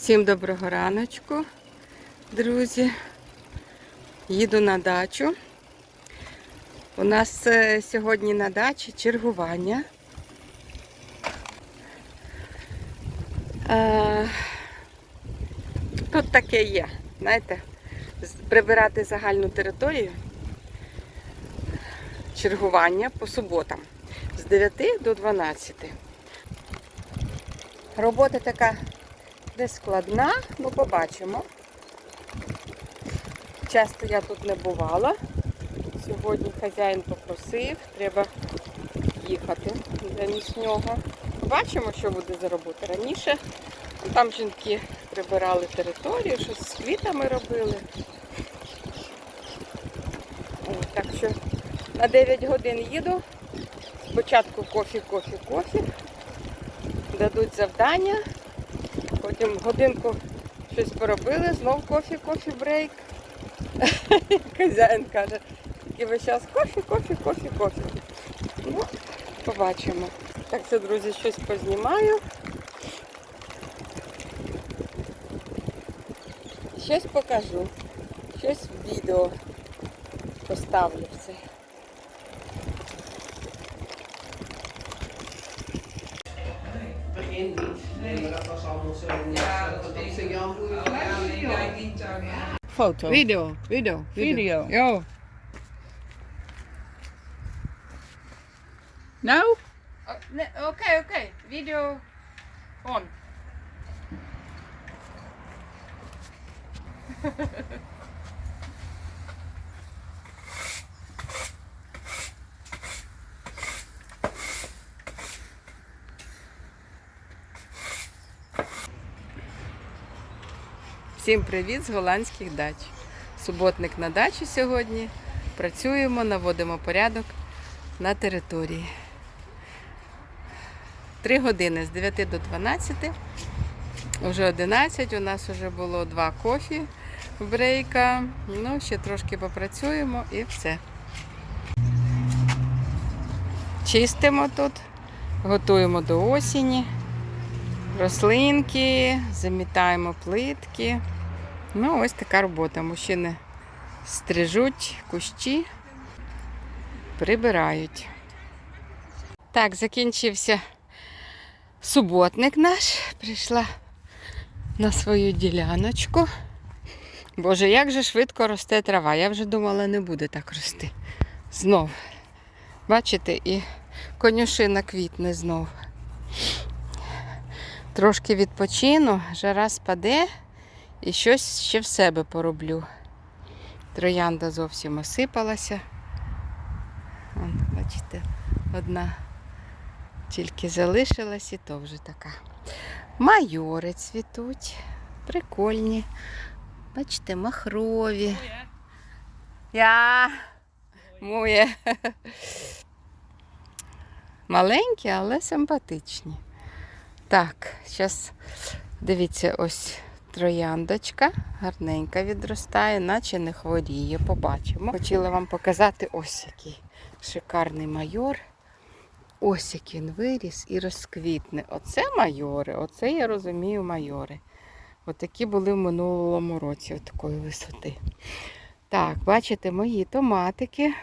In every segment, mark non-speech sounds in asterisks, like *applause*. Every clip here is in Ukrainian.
Всім доброго раночку, друзі. Їду на дачу. У нас е, сьогодні на дачі чергування. Е, Тут таке є, знаєте, прибирати загальну територію. Чергування по суботам з 9 до 12. Робота така не складна, ну побачимо. Часто я тут не бувала. Сьогодні хазяїн попросив, треба їхати замість нього. Побачимо, що буде за робота. Раніше там жінки прибирали територію, щось з квітами робили. Так що на 9 годин їду. Спочатку кофі, кофі, кофі. Дадуть завдання. Потім годинку щось поробили, знов кофі, кофі, брейк. *laughs* Хазяїн каже, і весь час кофі, кофі, кофі, кофі. Ну, побачимо. Так це, друзі, щось познімаю. Щось покажу. Щось відео поставлю Nee, maar dat was allemaal zo. Ja, dat dat jammer. Ja, ja. Foto. Video, video, video. Yo. Nou? Oké, oké. Video on. *laughs* Всім привіт з голландських дач. Суботник на дачі сьогодні. Працюємо, наводимо порядок на території. Три години з 9 до 12. Уже 11. У нас вже було два кофі брейка. Ну, ще трошки попрацюємо і все. Чистимо тут, готуємо до осені. Рослинки, замітаємо плитки. Ну, ось така робота. Мужчини стрижуть кущі, прибирають. Так, закінчився суботник наш. Прийшла на свою діляночку. Боже, як же швидко росте трава. Я вже думала, не буде так рости. Знов. Бачите, і конюшина квітне знов. Трошки відпочину, жара спаде і щось ще в себе пороблю. Троянда зовсім осипалася. Вон, бачите, одна тільки залишилась і то вже така. Майори цвітуть, прикольні. Бачите, махрові. Я. Моє. Маленькі, але симпатичні. Так, зараз дивіться, ось трояндочка, гарненька відростає, наче не хворіє. Побачимо. Хотіла вам показати ось який шикарний майор. Ось як він виріс і розквітне. Оце майори, оце я розумію майори. Отакі були в минулому році, отакої висоти. Так, бачите, мої томатики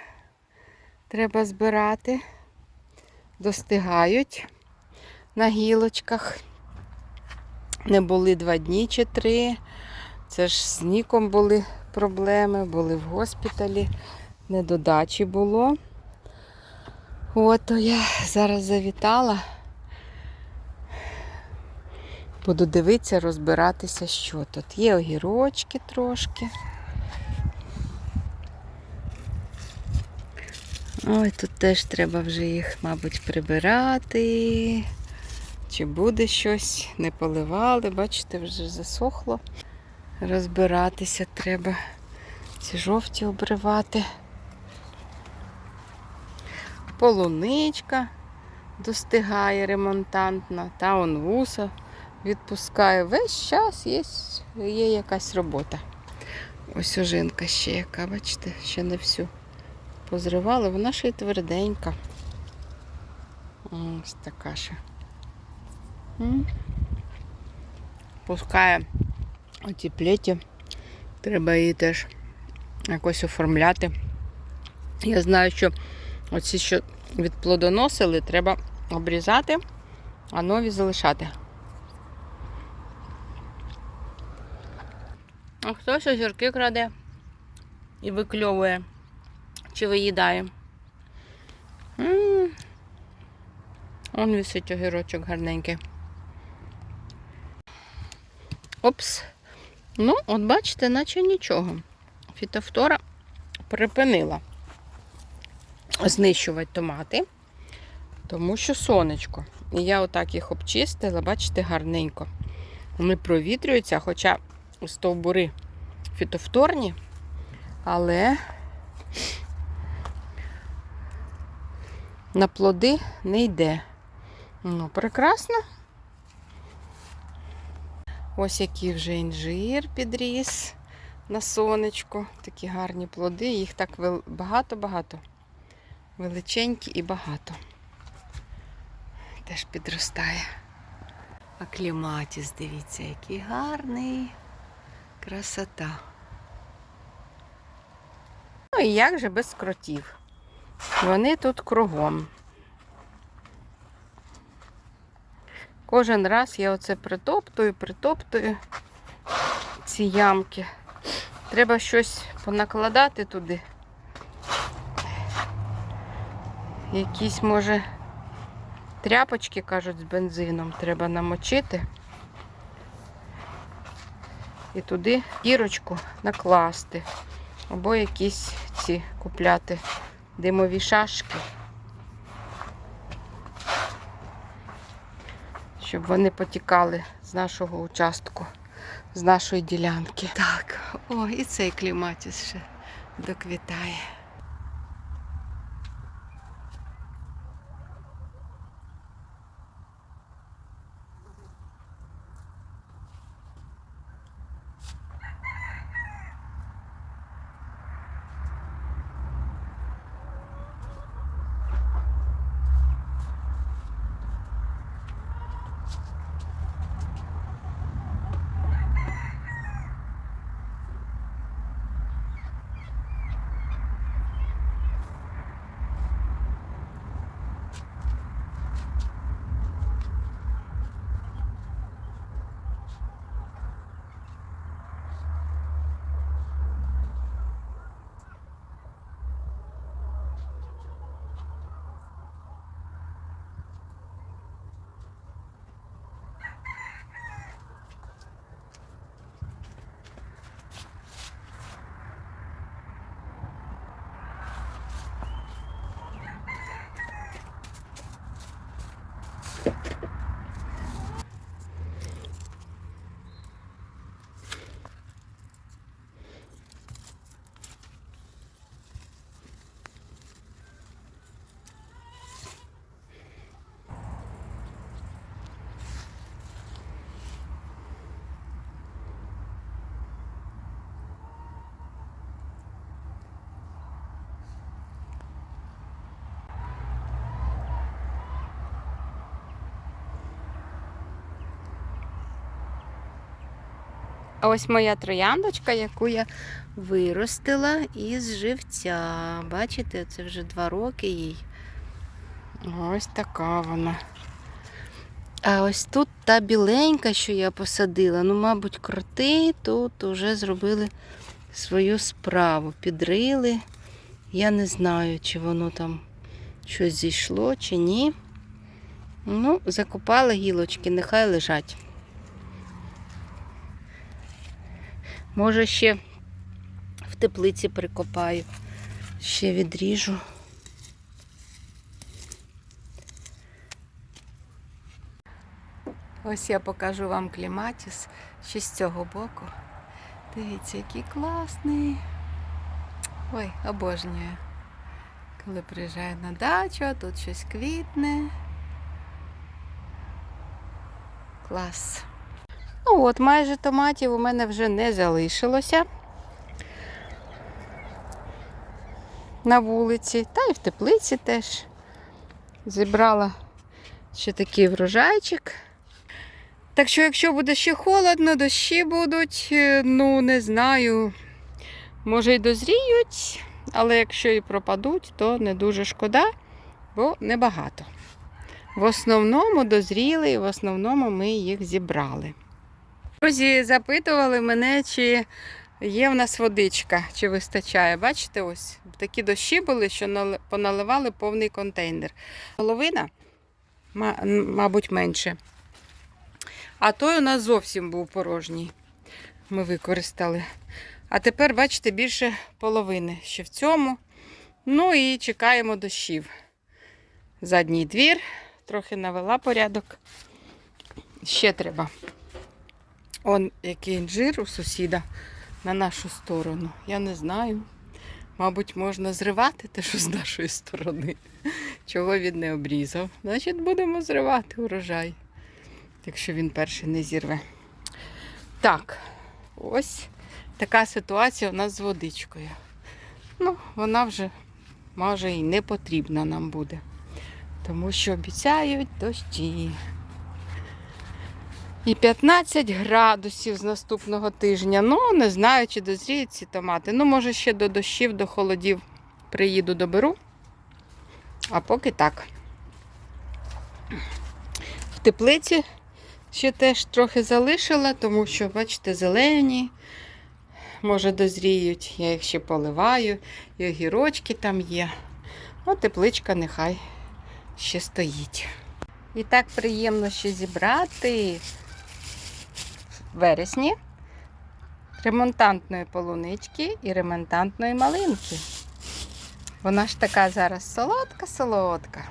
треба збирати. Достигають на гілочках. Не були два дні чи три. Це ж з Ніком були проблеми, були в госпіталі, не до було. От я зараз завітала. Буду дивитися, розбиратися, що тут. Є огірочки трошки. Ой, тут теж треба вже їх, мабуть, прибирати. Чи буде щось, не поливали, бачите, вже засохло. Розбиратися треба. Ці жовті обривати. Полуничка достигає ремонтантна, та он вуса відпускає. Весь час є, є якась робота. Ось ожинка ще яка, бачите, ще не всю позривали, вона ще й тверденька. Ось така ще. М? пускає оці плеті. Треба її теж якось оформляти. Я знаю, що оці, що відплодоносили, треба обрізати, а нові залишати. А хтось огірки краде і викльовує чи виїдає. М. Он висить огірочок гарненький. Опс. Ну, от бачите, наче нічого. Фітофтора припинила знищувати томати, тому що сонечко. І я отак їх обчистила, бачите, гарненько. Вони провітрюються, хоча стовбури фітофторні, але на плоди не йде. Ну, прекрасно. Ось який вже інжир підріс на сонечку. Такі гарні плоди. Їх так багато-багато. Величенькі і багато. Теж підростає. А кліматіс, дивіться, який гарний. Красота. Ну і як же без кротів? Вони тут кругом. Кожен раз я оце притоптую, притоптую ці ямки. Треба щось понакладати туди. Якісь, може, тряпочки, кажуть, з бензином треба намочити. І туди кірочку накласти. Або якісь ці купляти димові шашки. Щоб вони потікали з нашого участку, з нашої ділянки. Так, о, і цей кліматіс ще доквітає. Ось моя трояндочка, яку я виростила із живця. Бачите, це вже два роки їй. Ось така вона. А ось тут та біленька, що я посадила. Ну, мабуть, кроти тут вже зробили свою справу. Підрили. Я не знаю, чи воно там щось зійшло, чи ні. Ну, закопала гілочки, нехай лежать. Може, ще в теплиці прикопаю, ще відріжу. Ось я покажу вам кліматіс ще з цього боку. Дивіться, який класний. Ой, обожнюю. Коли приїжджаю на дачу, а тут щось квітне. Клас. Ну от, майже томатів у мене вже не залишилося на вулиці, та й в теплиці теж. Зібрала ще такий врожайчик. Так що, якщо буде ще холодно, дощі будуть, е, ну не знаю, може й дозріють, але якщо і пропадуть, то не дуже шкода, бо небагато. В основному дозріли, і в основному ми їх зібрали. Друзі, запитували мене, чи є в нас водичка, чи вистачає. Бачите, ось такі дощі були, що поналивали повний контейнер. Половина, мабуть, менше. А той у нас зовсім був порожній. Ми використали. А тепер, бачите, більше половини ще в цьому. Ну і чекаємо дощів. Задній двір, трохи навела порядок. Ще треба. Он який інжир у сусіда на нашу сторону. Я не знаю. Мабуть, можна зривати те, що з нашої сторони. Чого він не обрізав. Значить, будемо зривати урожай, якщо він перший не зірве. Так, ось така ситуація у нас з водичкою. Ну, вона вже може і не потрібна нам буде. Тому що обіцяють дощі. І 15 градусів з наступного тижня. Ну, не знаю, чи дозріють ці томати. Ну, може, ще до дощів, до холодів приїду, доберу. А поки так. В теплиці ще теж трохи залишила, тому що, бачите, зелені. Може, дозріють. Я їх ще поливаю, і огірочки там є. Ну, тепличка нехай ще стоїть. І так приємно ще зібрати вересні ремонтантної полунички і ремонтантної малинки. Вона ж така зараз солодка-солодка.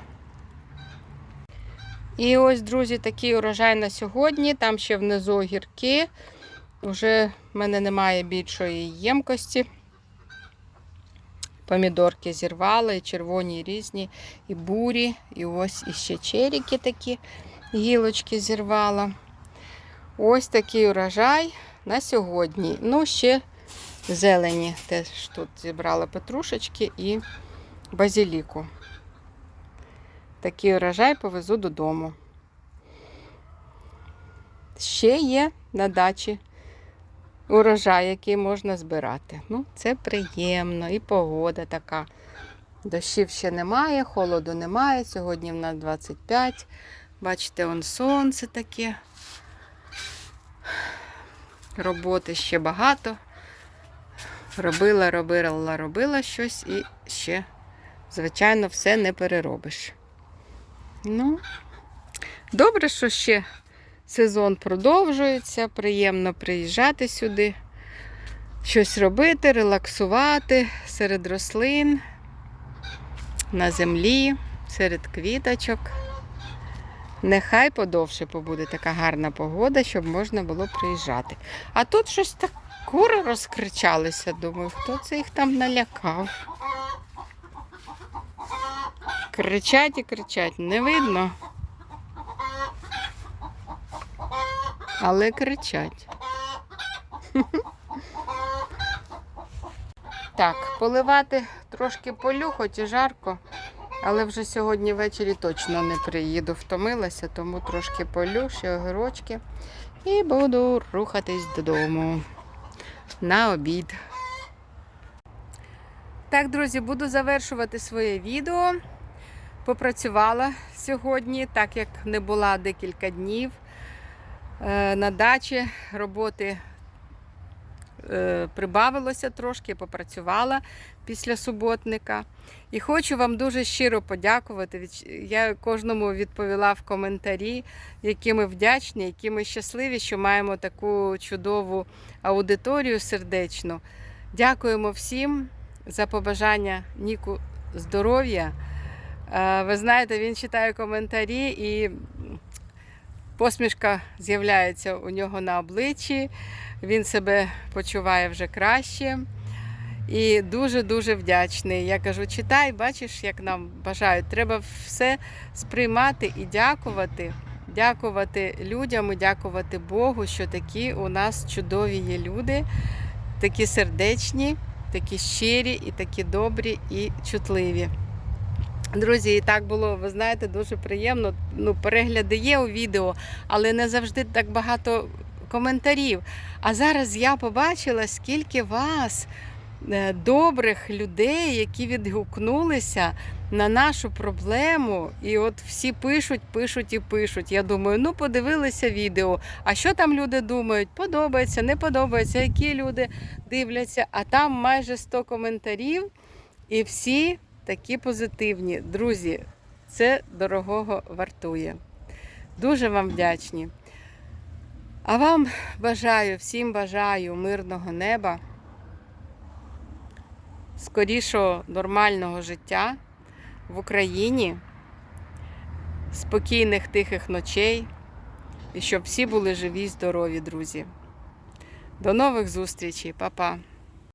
І ось, друзі, такий урожай на сьогодні. Там ще внизу гірки. Уже в мене немає більшої ємкості. Помідорки зірвала, і червоні і різні, і бурі, і ось іще черіки такі гілочки зірвала. Ось такий урожай на сьогодні. Ну, ще зелені. Теж тут зібрала петрушечки і базиліку. Такий урожай повезу додому. Ще є на дачі урожай, який можна збирати. Ну, це приємно. І погода така. Дощів ще немає, холоду немає. Сьогодні в нас 25. Бачите, он сонце таке. Роботи ще багато. Робила, робила, робила щось і ще, звичайно, все не переробиш. Ну, добре, що ще сезон продовжується. Приємно приїжджати сюди, щось робити, релаксувати серед рослин, на землі, серед квіточок. Нехай подовше побуде така гарна погода, щоб можна було приїжджати. А тут щось так кури розкричалися. Думаю, хто це їх там налякав? Кричать і кричать, не видно. Але кричать. *laughs* Так, поливати трошки полю, і жарко. Але вже сьогодні ввечері точно не приїду. Втомилася, тому трошки полю, ще огірочки. І буду рухатись додому на обід. Так, друзі, буду завершувати своє відео. Попрацювала сьогодні, так як не була декілька днів. Е, На дачі роботи прибавилося трошки, попрацювала після суботника. І хочу вам дуже щиро подякувати. Я кожному відповіла в коментарі, які ми вдячні, які ми щасливі, що маємо таку чудову аудиторію сердечну. Дякуємо всім за побажання Ніку здоров'я. Е, Ви знаєте, він читає коментарі і посмішка з'являється у нього на обличчі. Він себе почуває вже краще. І дуже-дуже вдячний. Я кажу, читай, бачиш, як нам бажають. Треба все сприймати і дякувати. Дякувати людям і дякувати Богу, що такі у нас чудові є люди, такі сердечні, такі щирі і такі добрі і чутливі. Друзі, і так було, ви знаєте, дуже приємно. Ну, перегляди є у відео, але не завжди так багато коментарів. А зараз я побачила, скільки вас, е, добрих людей, які відгукнулися на нашу проблему. І от всі пишуть, пишуть і пишуть. Я думаю, ну подивилися відео. А що там люди думають? Подобається, не подобається, які люди дивляться. А там майже 100 коментарів, і всі такі позитивні. Друзі, це дорогого вартує. Дуже вам вдячні. А вам бажаю, всім бажаю мирного неба, скорішого нормального життя в Україні, спокійних тихих ночей і щоб всі були живі й здорові, друзі. До нових зустрічей, Па-па!